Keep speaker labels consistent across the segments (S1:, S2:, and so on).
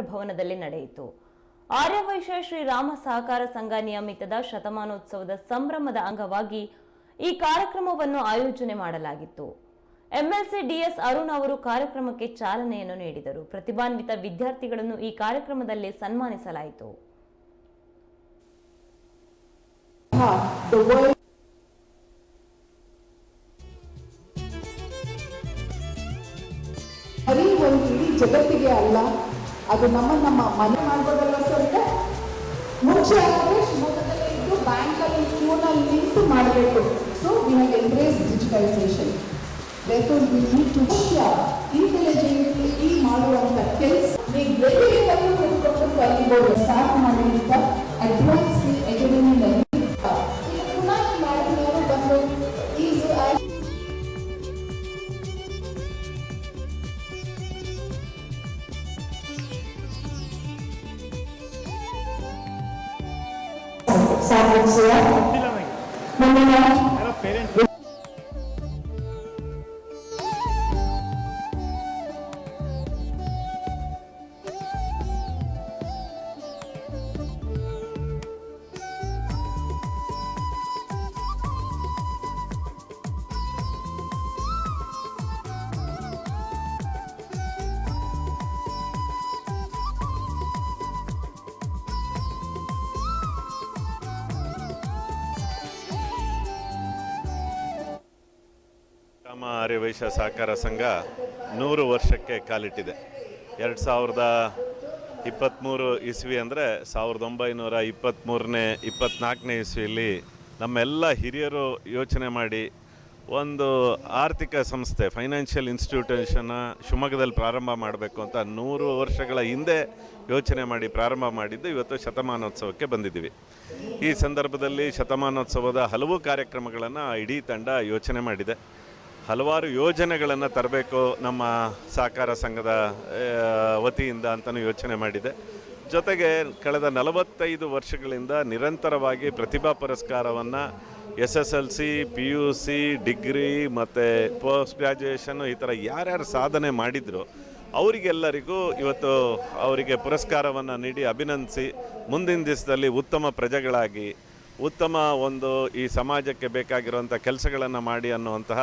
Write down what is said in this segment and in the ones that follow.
S1: ಅಂಬೇಡ್ಕರ್ ಭವನದಲ್ಲಿ ನಡೆಯಿತು. ಆರ್ಯವೈಶ್ಯ ಶ್ರೀರಾಮ ಸಹಕಾರ ಸಂಘ ನಿಯಮಿತದ ಶತಮಾನೋತ್ಸವದ ಸಂಭ್ರಮದ ಅಂಗವಾಗಿ ಈ ಕಾರ್ಯಕ್ರಮವನ್ನು ಆಯೋಜನೆ ಮಾಡಲಾಗಿತ್ತು. ಎಂಎಲ್ಸಿ ಡಿಎಸ್ ಅರುಣ್ ಅವರು ಕಾರ್ಯಕ್ರಮಕ್ಕೆ ಚಾಲನೆಯನ್ನು ನೀಡಿದರು. ಪ್ರತಿಭಾನ್ವಿತ ವಿದ್ಯಾರ್ಥಿಗಳನ್ನು ಈ ಕಾರ್ಯಕ್ರಮದಲ್ಲಿ ಸನ್ಮಾನಿಸಲಾಯಿತು.
S2: ಜಗತ್ತಿಗೆ ಅಲ್ಲ ಅದು ನಮ್ಮ ನಮ್ಮ ಮನೆ ಮಾಡ್ಬೋದಲ್ಲ ಸರ್? ಮುಂಚೆ ಆದರೆ ಶಿವಮೊಗ್ಗದಲ್ಲಿ ಇದ್ದು ಬ್ಯಾಂಕಲ್ಲಿ ಕ್ಯೂನಲ್ಲಿ ನಿಂತು ಮಾಡಬೇಕು so we have embrace digitization therefore, we need to intelligently ಸಾಧಿಸುವ ಮುಂದಿನ
S3: ರಾಮ ಆರ್ಯವೈಶ್ಯ ಸಹಕಾರ ಸಂಘ ನೂರು ವರ್ಷಕ್ಕೆ ಕಾಲಿಟ್ಟಿದೆ. ಎರಡು ಸಾವಿರದ ಇಪ್ಪತ್ತ್ಮೂರು ಇಸ್ವಿ ಅಂದರೆ ಸಾವಿರದ ಒಂಬೈನೂರ ಇಪ್ಪತ್ತ್ಮೂರನೇ ಇಪ್ಪತ್ತ್ನಾಲ್ಕನೇ ಇಸ್ವಿಯಲ್ಲಿ ನಮ್ಮೆಲ್ಲ ಹಿರಿಯರು ಯೋಚನೆ ಮಾಡಿ ಒಂದು ಆರ್ಥಿಕ ಸಂಸ್ಥೆ, ಫೈನಾನ್ಷಿಯಲ್ ಇನ್ಸ್ಟಿಟ್ಯೂಷನ್ನ ಶಿವಮೊಗ್ಗದಲ್ಲಿ ಪ್ರಾರಂಭ ಮಾಡಬೇಕು ಅಂತ ನೂರು ವರ್ಷಗಳ ಹಿಂದೆ ಯೋಚನೆ ಮಾಡಿ ಪ್ರಾರಂಭ ಮಾಡಿದ್ದು ಇವತ್ತು ಶತಮಾನೋತ್ಸವಕ್ಕೆ ಬಂದಿದ್ದೀವಿ. ಈ ಸಂದರ್ಭದಲ್ಲಿ ಶತಮಾನೋತ್ಸವದ ಹಲವು ಕಾರ್ಯಕ್ರಮಗಳನ್ನು ಇಡೀ ತಂಡ ಯೋಚನೆ ಮಾಡಿದೆ. ಹಲವಾರು ಯೋಜನೆಗಳನ್ನು ತರಬೇಕು ನಮ್ಮ ಸಹಕಾರ ಸಂಘದ ವತಿಯಿಂದ ಅಂತಲೂ ಯೋಚನೆ ಮಾಡಿದೆ. ಜೊತೆಗೆ ಕಳೆದ ನಲವತ್ತೈದು ವರ್ಷಗಳಿಂದ ನಿರಂತರವಾಗಿ ಪ್ರತಿಭಾ ಪುರಸ್ಕಾರವನ್ನು S S L C, P U C, degree ಮತ್ತು ಪೋಸ್ಟ್ ಗ್ರ್ಯಾಜುಯೇಷನ್ನು ಈ ಥರ ಯಾರ್ಯಾರು ಸಾಧನೆ ಮಾಡಿದ್ರು, ಅವರಿಗೆಲ್ಲರಿಗೂ ಇವತ್ತು ಅವರಿಗೆ ಪುರಸ್ಕಾರವನ್ನು ನೀಡಿ ಅಭಿನಂದಿಸಿ, ಮುಂದಿನ ದಿವಸದಲ್ಲಿ ಉತ್ತಮ ಪ್ರಜೆಗಳಾಗಿ, ಉತ್ತಮ ಒಂದು ಈ ಸಮಾಜಕ್ಕೆ ಬೇಕಾಗಿರುವಂಥ ಕೆಲಸಗಳನ್ನು ಮಾಡಿ ಅನ್ನುವಂತಹ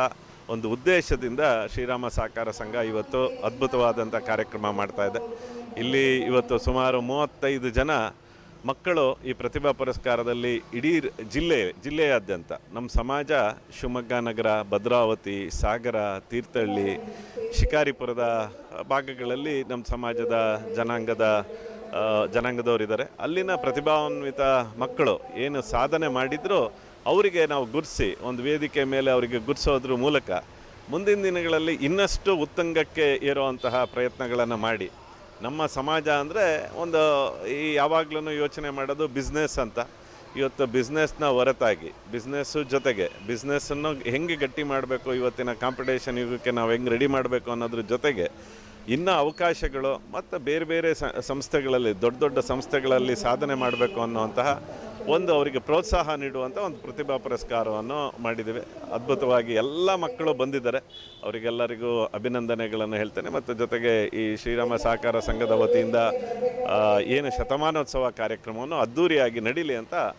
S3: ಒಂದು ಉದ್ದೇಶದಿಂದ ಶ್ರೀರಾಮ ಸಹಕಾರ ಸಂಘ ಇವತ್ತು ಅದ್ಭುತವಾದಂಥ ಕಾರ್ಯಕ್ರಮ ಮಾಡ್ತಾ ಇದೆ. ಇಲ್ಲಿ ಇವತ್ತು ಸುಮಾರು ಮೂವತ್ತೈದು ಜನ ಮಕ್ಕಳು ಈ ಪ್ರತಿಭಾ ಪುರಸ್ಕಾರದಲ್ಲಿ ಇಡೀ ಜಿಲ್ಲೆ, ಜಿಲ್ಲೆಯಾದ್ಯಂತ ನಮ್ಮ ಸಮಾಜ, ಶಿವಮೊಗ್ಗ ನಗರ, ಭದ್ರಾವತಿ, ಸಾಗರ, ತೀರ್ಥಹಳ್ಳಿ, ಶಿಕಾರಿಪುರದ ಭಾಗಗಳಲ್ಲಿ ನಮ್ಮ ಸಮಾಜದ ಜನಾಂಗದ ಜನಾಂಗದವರಿದ್ದಾರೆ. ಅಲ್ಲಿನ ಪ್ರತಿಭಾನ್ವಿತ ಮಕ್ಕಳು ಏನು ಸಾಧನೆ ಮಾಡಿದ್ರು ಅವರಿಗೆ ನಾವು ಗುರ್ಸಿ, ಒಂದು ವೇದಿಕೆ ಮೇಲೆ ಅವರಿಗೆ ಗುರ್ಸೋದ್ರ ಮೂಲಕ ಮುಂದಿನ ದಿನಗಳಲ್ಲಿ ಇನ್ನಷ್ಟು ಉತ್ತಂಗಕ್ಕೆ ಏರುವಂತಹ ಪ್ರಯತ್ನಗಳನ್ನು ಮಾಡಿ. ನಮ್ಮ ಸಮಾಜ ಅಂದರೆ ಒಂದು ಈ ಯಾವಾಗಲೂ ಯೋಚನೆ ಮಾಡೋದು ಬಿಸ್ನೆಸ್ ಅಂತ. ಇವತ್ತು ಬಿಸ್ನೆಸ್ನ ಹೊರತಾಗಿ ಬಿಸ್ನೆಸ್ಸು ಜೊತೆಗೆ ಬಿಸ್ನೆಸ್ಸನ್ನು ಹೆಂಗೆ ಗಟ್ಟಿ ಮಾಡಬೇಕು ಇವತ್ತಿನ ಕಾಂಪಿಟೇಷನ್ ಯುಗಕ್ಕೆ ನಾವು ಹೆಂಗೆ ರೆಡಿ ಮಾಡಬೇಕು ಅನ್ನೋದ್ರ ಜೊತೆಗೆ ಇನ್ನು ಅವಕಾಶಗಳು ಮತ್ತು ಬೇರೆ ಬೇರೆ ಸಂಸ್ಥೆಗಳಲ್ಲಿ, ದೊಡ್ಡ ದೊಡ್ಡ ಸಂಸ್ಥೆಗಳಲ್ಲಿ ಸಾಧನೆ ಮಾಡಬೇಕು ಅನ್ನುವಂತಹ ಒಂದು ಅವರಿಗೆ ಪ್ರೋತ್ಸಾಹ ನೀಡುವಂಥ ಒಂದು ಪ್ರತಿಭಾ ಪುರಸ್ಕಾರವನ್ನು ಮಾಡಿದ್ದೇವೆ. ಅದ್ಭುತವಾಗಿ ಎಲ್ಲ ಮಕ್ಕಳು ಬಂದಿದ್ದಾರೆ. ಅವರಿಗೆಲ್ಲರಿಗೂ ಅಭಿನಂದನೆಗಳನ್ನು ಹೇಳ್ತೇನೆ. ಮತ್ತು ಜೊತೆಗೆ ಈ ಶ್ರೀರಾಮ ಸಹಕಾರ ಸಂಘದ ವತಿಯಿಂದ ಏನು ಶತಮಾನೋತ್ಸವ ಕಾರ್ಯಕ್ರಮವನ್ನು ಅದ್ಧೂರಿಯಾಗಿ ನಡೀಲಿ ಅಂತ